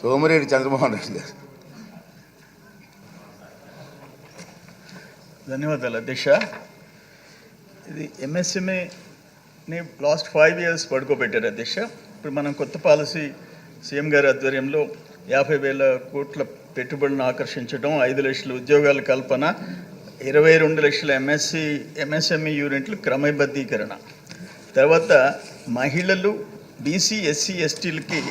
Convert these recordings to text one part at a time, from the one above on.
సోమిరెడ్డి చంద్రమోహన్ రెడ్డి గారు. ధన్యవాదాలు అధ్యక్ష. ఇది ఎంఎస్ఎంఏని లాస్ట్ ఫైవ్ ఇయర్స్ పడుకోబెట్టారు అధ్యక్ష. ఇప్పుడు మనం కొత్త పాలసీ సీఎం గారి ఆధ్వర్యంలో యాభై వేల కోట్ల పెట్టుబడులను ఆకర్షించడం ఐదు లక్షల ఉద్యోగాల కల్పన ఇరవై రెండు లక్షల ఎంఎస్సి ఎంఎస్ఎంఈ యూనిట్లు క్రమబద్ధీకరణ. తర్వాత మహిళలు బీసీ ఎస్సీ ఎస్టీలకి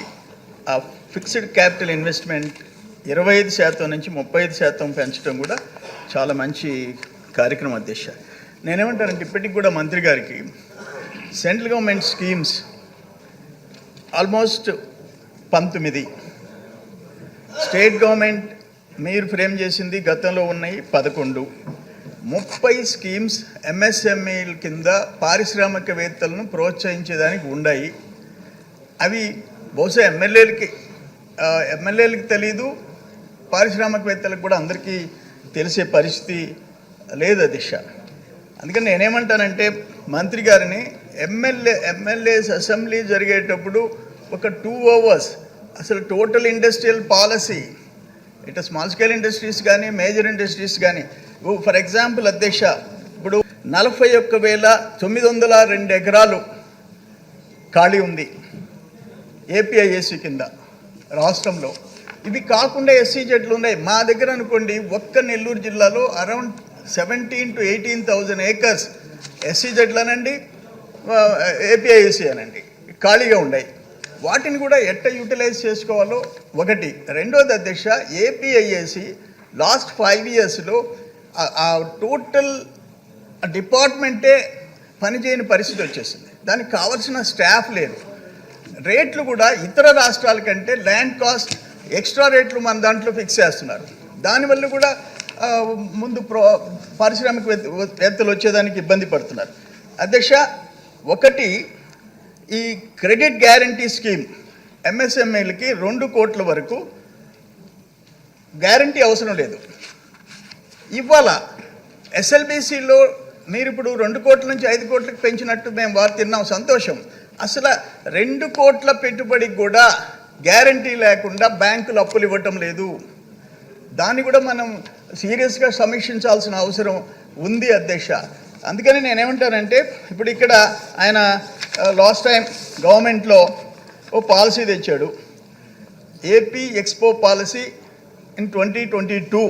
ఆ ఫిక్స్డ్ క్యాపిటల్ ఇన్వెస్ట్మెంట్ ఇరవై ఐదు శాతం నుంచి ముప్పై ఐదు శాతం పెంచడం కూడా చాలా మంచి కార్యక్రమం అధ్యక్ష నేనేమంటానంటే ఇప్పటికి కూడా మంత్రి గారికి సెంట్రల్ గవర్నమెంట్ స్కీమ్స్ ఆల్మోస్ట్ పంతొమ్మిది. స్టేట్ గవర్నమెంట్ మీరు ఫ్రేమ్ చేసింది గతంలో ఉన్నాయి పదకొండు. ముప్పై స్కీమ్స్ ఎంఎస్ఎంఈల కింద పారిశ్రామికవేత్తలను ప్రోత్సహించేదానికి ఉన్నాయి అవి బహుశా ఎమ్మెల్యేలకి ఎమ్మెల్యేలకు తెలియదు పారిశ్రామికవేత్తలకు కూడా అందరికీ తెలిసే పరిస్థితి లేదు దిశ అందుకని నేనేమంటానంటే మంత్రి గారిని ఎమ్మెల్యే ఎమ్మెల్యేస్ అసెంబ్లీ జరిగేటప్పుడు ఒక టూ అవర్స్ అసలు టోటల్ ఇండస్ట్రియల్ పాలసీ ఇటు స్మాల్ స్కేల్ ఇండస్ట్రీస్ కానీ మేజర్ ఇండస్ట్రీస్ కానీ ఫర్ ఎగ్జాంపుల్ అధ్యక్ష ఇప్పుడు నలభై ఒక్క వేల తొమ్మిది వందల రెండు ఎకరాలు ఖాళీ ఉంది ఏపీఐఏసి కింద. రాష్ట్రంలో. ఇవి కాకుండా ఎస్సీ జెడ్లు ఉన్నాయి. మా దగ్గర అనుకోండి ఒక్క నెల్లూరు జిల్లాలో around seventeen to eighteen thousand acres SC జెడ్లనండి అనండి ఖాళీగా ఉన్నాయి. వాటిని కూడా ఎట్ట యూటిలైజ్ చేసుకోవాలో ఒకటి. రెండోది అధ్యక్ష ఏపీఐఏసి లాస్ట్ ఫైవ్ ఇయర్స్లో ఆ టోటల్ డిపార్ట్మెంటే పనిచేయని పరిస్థితి వచ్చేసింది. దానికి కావాల్సిన స్టాఫ్ లేదు. రేట్లు కూడా ఇతర రాష్ట్రాల కంటే ల్యాండ్ కాస్ట్ ఎక్స్ట్రా రేట్లు మన దాంట్లో ఫిక్స్ చేస్తున్నారు. దానివల్ల కూడా ముందు ప్రో పారిశ్రామికవేత్తలు వచ్చేదానికి ఇబ్బంది పడుతున్నారు. అధ్యక్ష ఒకటి ఈ క్రెడిట్ గ్యారంటీ స్కీమ్ ఎంఎస్ఎంఏలకి రెండు కోట్ల వరకు గ్యారంటీ అవసరం లేదు. ఇవాళ ఎస్ఎల్బిసిలో మీరు ఇప్పుడు రెండు కోట్ల నుంచి ఐదు కోట్లకు పెంచినట్టు మేము వారు తిన్నాం సంతోషం. అసలు రెండు కోట్ల పెట్టుబడికి కూడా గ్యారంటీ లేకుండా బ్యాంకులు అప్పులు ఇవ్వటం లేదు. దాన్ని కూడా మనం సీరియస్గా సమీక్షించాల్సిన అవసరం ఉంది అధ్యక్ష. అందుకని నేనేమంటానంటే ఇప్పుడు ఇక్కడ ఆయన లాస్ట్ టైం గవర్నమెంట్లో ఓ పాలసీ తెచ్చాడు. AP expo policy in twenty twenty two.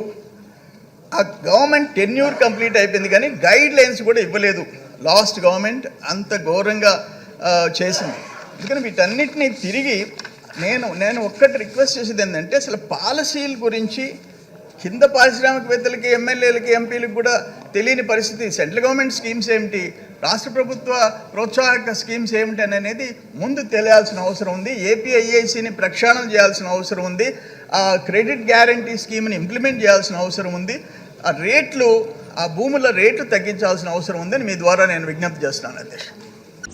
ఆ గవర్నమెంట్ టెన్యూర్ కంప్లీట్ అయిపోయింది కానీ గైడ్ లైన్స్ కూడా ఇవ్వలేదు. లాస్ట్ గవర్నమెంట్ అంత ఘోరంగా చేసింది. ఎందుకని వీటన్నిటిని తిరిగి నేను నేను ఒక్కటి రిక్వెస్ట్ చేసేది ఏంటంటే అసలు పాలసీల గురించి కింద పారిశ్రామికవేత్తలకి ఎమ్మెల్యేలకి ఎంపీలకు కూడా తెలియని పరిస్థితి. సెంట్రల్ గవర్నమెంట్ స్కీమ్స్ ఏమిటి? రాష్ట్ర ప్రభుత్వ ప్రోత్సాహక స్కీమ్స్ ఏమిటి అనేది ముందు తెలియాల్సిన అవసరం ఉంది. ఏపీఐఏసీని ప్రక్షాళన చేయాల్సిన అవసరం ఉంది. ఆ క్రెడిట్ గ్యారంటీ స్కీమ్ని ఇంప్లిమెంట్ చేయాల్సిన అవసరం ఉంది. ఆ రేట్లు ఆ భూముల రేట్లు తగ్గించాల్సిన అవసరం ఉందని మీ ద్వారా నేను విజ్ఞప్తి చేస్తున్నాను అధ్యక్ష.